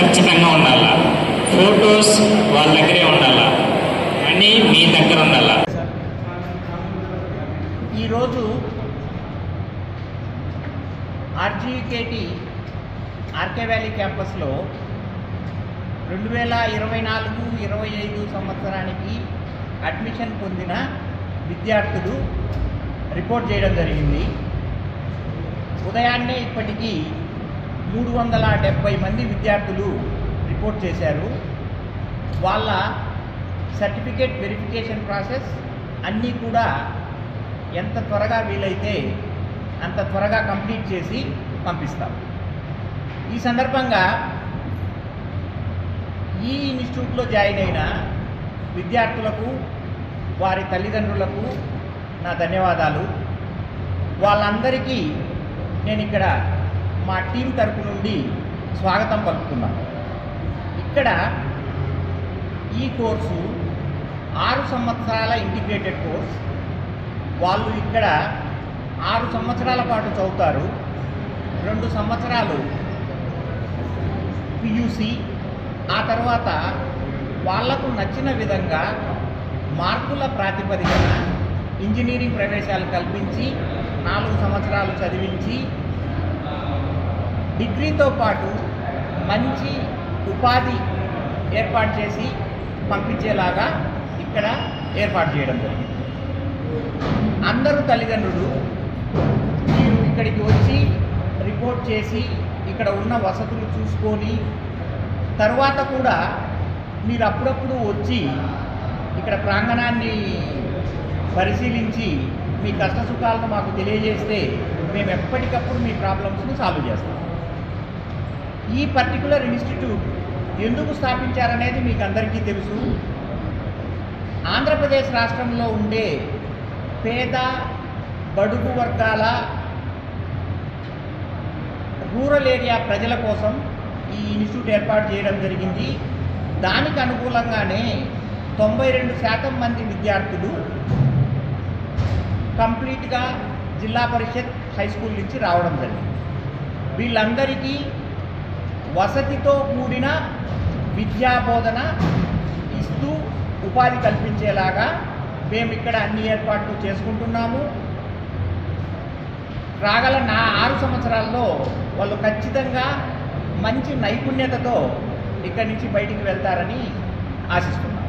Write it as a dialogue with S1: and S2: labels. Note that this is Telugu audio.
S1: ఖచ్చితంగా ఉండాలా? ఫోటోస్ వాళ్ళ దగ్గరే ఉండాల? మనీ మీ దగ్గర ఉండాలా?
S2: ఈరోజు ఆర్జీకేటి ఆర్కే వ్యాలీ క్యాంపస్లో రెండు వేల ఇరవై నాలుగు ఇరవై ఐదు సంవత్సరానికి అడ్మిషన్ పొందిన విద్యార్థులు రిపోర్ట్ చేయడం జరిగింది. ఉదయాన్నే ఇప్పటికీ మూడు వందల డెబ్బై మంది విద్యార్థులు రిపోర్ట్ చేశారు. వాళ్ళ సర్టిఫికేట్ వెరిఫికేషన్ ప్రాసెస్ అన్నీ కూడా ఎంత త్వరగా వీలైతే అంత త్వరగా కంప్లీట్ చేసి పంపిస్తాం. ఈ సందర్భంగా ఈ ఇన్స్టిట్యూట్లో జాయిన్ అయిన విద్యార్థులకు వారి తల్లిదండ్రులకు నా ధన్యవాదాలు. వాళ్ళందరికీ నేను ఇక్కడ మా టీం తరపు నుండి స్వాగతం పలుకుతున్నాం. ఇక్కడ ఈ కోర్సు ఆరు సంవత్సరాల ఇంటిగ్రేటెడ్ కోర్స్. వాళ్ళు ఇక్కడ ఆరు సంవత్సరాల పాటు చదువుతారు. రెండు సంవత్సరాలు పియూసి ఆ తర్వాత వాళ్ళకు నచ్చిన విధంగా మార్కుల ప్రాతిపదికన ఇంజనీరింగ్ ప్రవేశాలు కల్పించి నాలుగు సంవత్సరాలు చదివించి డిగ్రీతో పాటు మంచి ఉపాధి ఏర్పాటు చేసి పంపించేలాగా ఇక్కడ ఏర్పాటు చేయడం జరిగింది. అందరూ తల్లిదండ్రులు మీరు ఇక్కడికి వచ్చి రిపోర్ట్ చేసి ఇక్కడ ఉన్న వసతులు చూసుకొని తర్వాత కూడా మీరు అప్పుడప్పుడు వచ్చి ఇక్కడ ప్రాంగణాన్ని పరిశీలించి మీ కష్ట సుఖాలను మాకు తెలియజేస్తే మేము ఎప్పటికప్పుడు మీ ప్రాబ్లమ్స్ని సాల్వ్ చేస్తాం. ఈ పర్టికులర్ ఇన్స్టిట్యూట్ ఎందుకు స్థాపించారనేది మీకు అందరికీ తెలుసు. ఆంధ్రప్రదేశ్ రాష్ట్రంలో ఉండే పేద బడుగు వర్గాల రూరల్ ఏరియా ప్రజల కోసం ఈ ఇన్స్టిట్యూట్ ఏర్పాటు చేయడం జరిగింది. దానికి అనుకూలంగానే తొంభై రెండు శాతం మంది విద్యార్థులు కంప్లీట్గా జిల్లా పరిషత్ హై స్కూల్ నుంచి రావడం జరిగింది. వీళ్ళందరికీ వసతితో కూడిన విద్యాబోధన ఇస్తూ ఉపాధి కల్పించేలాగా మేము ఇక్కడ అన్ని ఏర్పాట్లు చేసుకుంటున్నాము. రాగల నా ఆరు సంవత్సరాల్లో వాళ్ళు ఖచ్చితంగా మంచి నైపుణ్యతతో ఇక్కడి నుంచి బయటికి వెళ్తారని ఆశిస్తున్నాను